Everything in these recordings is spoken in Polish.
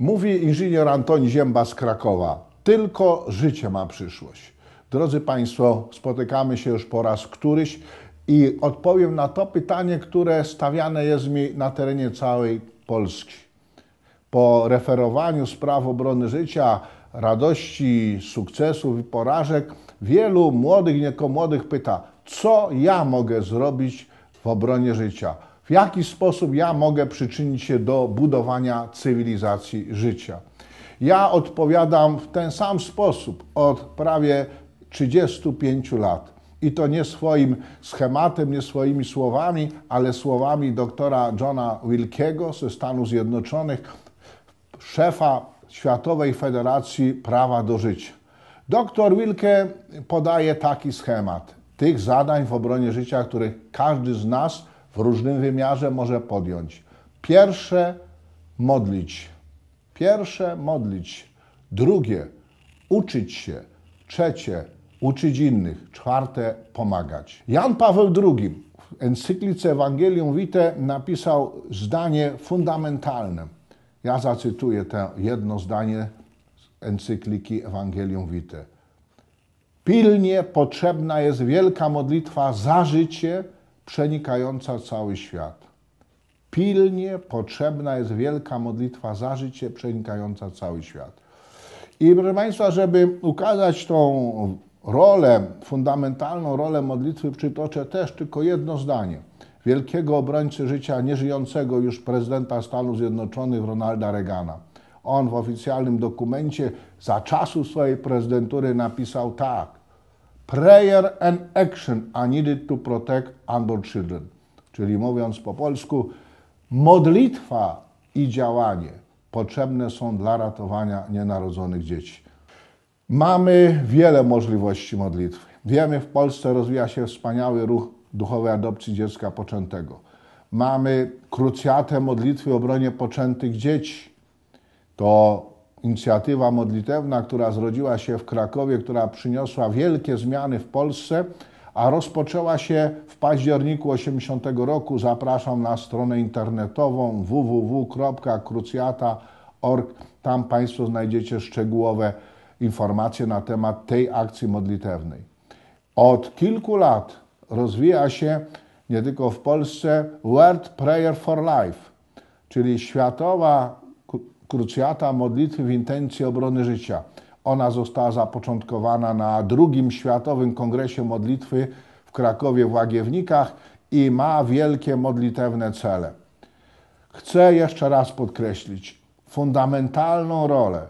Mówi inżynier Antoni Zięba z Krakowa. Tylko życie ma przyszłość. Drodzy Państwo, spotykamy się już po raz któryś i odpowiem na to pytanie, które stawiane jest mi na terenie całej Polski. Po referowaniu spraw obrony życia, radości, sukcesów i porażek, wielu młodych niekomłodych pyta, co ja mogę zrobić w obronie życia? W jaki sposób ja mogę przyczynić się do budowania cywilizacji życia? Ja odpowiadam w ten sam sposób od prawie 35 lat. I to nie swoim schematem, nie swoimi słowami, ale słowami doktora Johna Wilkiego ze Stanów Zjednoczonych, szefa Światowej Federacji Prawa do Życia. Doktor Wilke podaje taki schemat tych zadań w obronie życia, których każdy z nas w różnym wymiarze może podjąć. Pierwsze modlić. Pierwsze modlić. Drugie uczyć się. Trzecie uczyć innych. Czwarte pomagać. Jan Paweł II w encyklice Ewangelium Vitae napisał zdanie fundamentalne. Ja zacytuję to jedno zdanie z encykliki Ewangelium Vitae. Pilnie potrzebna jest wielka modlitwa za życie, przenikająca cały świat. Pilnie potrzebna jest wielka modlitwa za życie, przenikająca cały świat. I proszę Państwa, żeby ukazać tą rolę, fundamentalną rolę modlitwy, przytoczę też tylko jedno zdanie. Wielkiego obrońcy życia, nieżyjącego już prezydenta Stanów Zjednoczonych Ronalda Reagana. On w oficjalnym dokumencie za czasów swojej prezydentury napisał tak. Prayer and action are needed to protect unborn children. Czyli mówiąc po polsku, modlitwa i działanie potrzebne są dla ratowania nienarodzonych dzieci. Mamy wiele możliwości modlitwy. Wiemy, w Polsce rozwija się wspaniały ruch duchowej adopcji dziecka poczętego. Mamy krucjatę modlitwy o obronie poczętych dzieci. To inicjatywa modlitewna, która zrodziła się w Krakowie, która przyniosła wielkie zmiany w Polsce, a rozpoczęła się w październiku 80 roku. Zapraszam na stronę internetową www.krucjata.org. Tam Państwo znajdziecie szczegółowe informacje na temat tej akcji modlitewnej. Od kilku lat rozwija się nie tylko w Polsce World Prayer for Life, czyli światowa krucjata modlitwy w intencji obrony życia. Ona została zapoczątkowana na drugim Światowym Kongresie Modlitwy w Krakowie w Łagiewnikach i ma wielkie modlitewne cele. Chcę jeszcze raz podkreślić fundamentalną rolę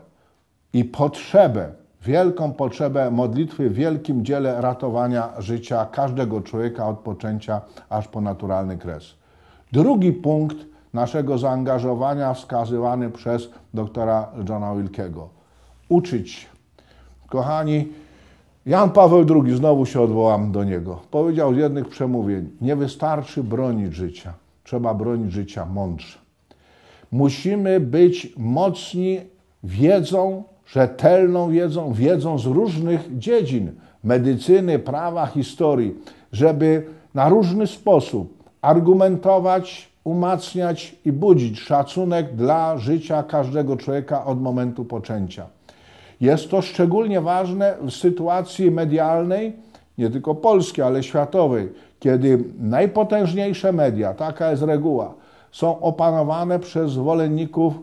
i potrzebę, wielką potrzebę modlitwy w wielkim dziele ratowania życia każdego człowieka od poczęcia aż po naturalny kres. Drugi punkt naszego zaangażowania wskazywany przez doktora Johna Wilkiego. Uczyć. Kochani, Jan Paweł II, znowu się odwołam do niego, powiedział z jednych przemówień, nie wystarczy bronić życia, trzeba bronić życia mądrze. Musimy być mocni wiedzą, rzetelną wiedzą, wiedzą z różnych dziedzin medycyny, prawa, historii, żeby na różny sposób argumentować, umacniać i budzić szacunek dla życia każdego człowieka od momentu poczęcia. Jest to szczególnie ważne w sytuacji medialnej, nie tylko polskiej, ale światowej, kiedy najpotężniejsze media, taka jest reguła, są opanowane przez zwolenników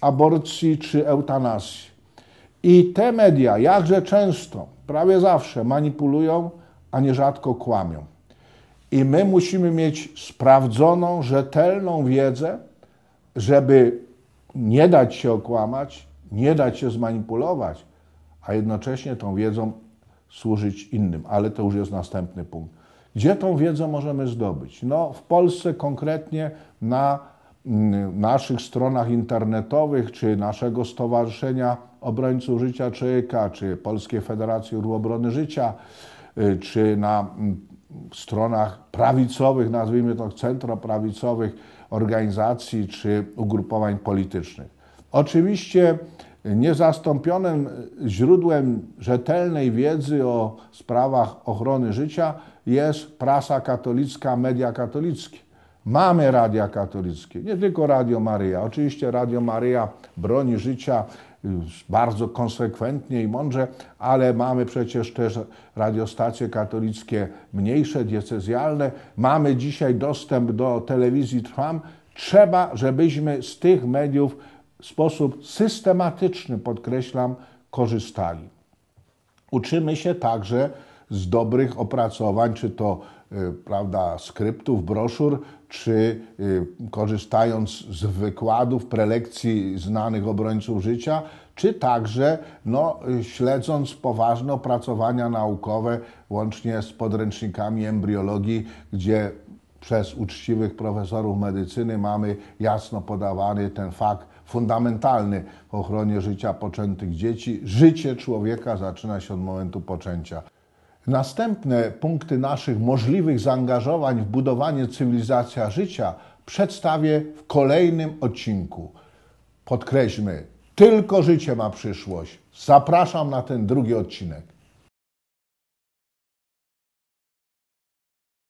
aborcji czy eutanazji. I te media jakże często, prawie zawsze manipulują, a nierzadko kłamią. I my musimy mieć sprawdzoną, rzetelną wiedzę, żeby nie dać się okłamać, nie dać się zmanipulować, a jednocześnie tą wiedzą służyć innym. Ale to już jest następny punkt. Gdzie tą wiedzę możemy zdobyć? No, w Polsce konkretnie na mm, naszych stronach internetowych, czy naszego Stowarzyszenia Obrońców Życia Człowieka, czy Polskiej Federacji Ruchu Obrony Życia, y, czy na mm, stronach prawicowych, nazwijmy to centroprawicowych organizacji czy ugrupowań politycznych. Oczywiście niezastąpionym źródłem rzetelnej wiedzy o sprawach ochrony życia jest prasa katolicka, media katolickie. Mamy radia katolickie, nie tylko Radio Maryja. Oczywiście Radio Maryja broni życia bardzo konsekwentnie i mądrze, ale mamy przecież też radiostacje katolickie mniejsze, diecezjalne. Mamy dzisiaj dostęp do telewizji Trwam. Trzeba, żebyśmy z tych mediów w sposób systematyczny, podkreślam, korzystali. Uczymy się także z dobrych opracowań, czy to y, prawda, skryptów, broszur, czy y, korzystając z wykładów, prelekcji znanych obrońców życia, czy także no, y, śledząc poważne opracowania naukowe, łącznie z podręcznikami embriologii, gdzie przez uczciwych profesorów medycyny mamy jasno podawany ten fakt fundamentalny w ochronie życia poczętych dzieci. Życie człowieka zaczyna się od momentu poczęcia. Następne punkty naszych możliwych zaangażowań w budowanie cywilizacja życia przedstawię w kolejnym odcinku. Podkreślmy, tylko życie ma przyszłość. Zapraszam na ten drugi odcinek.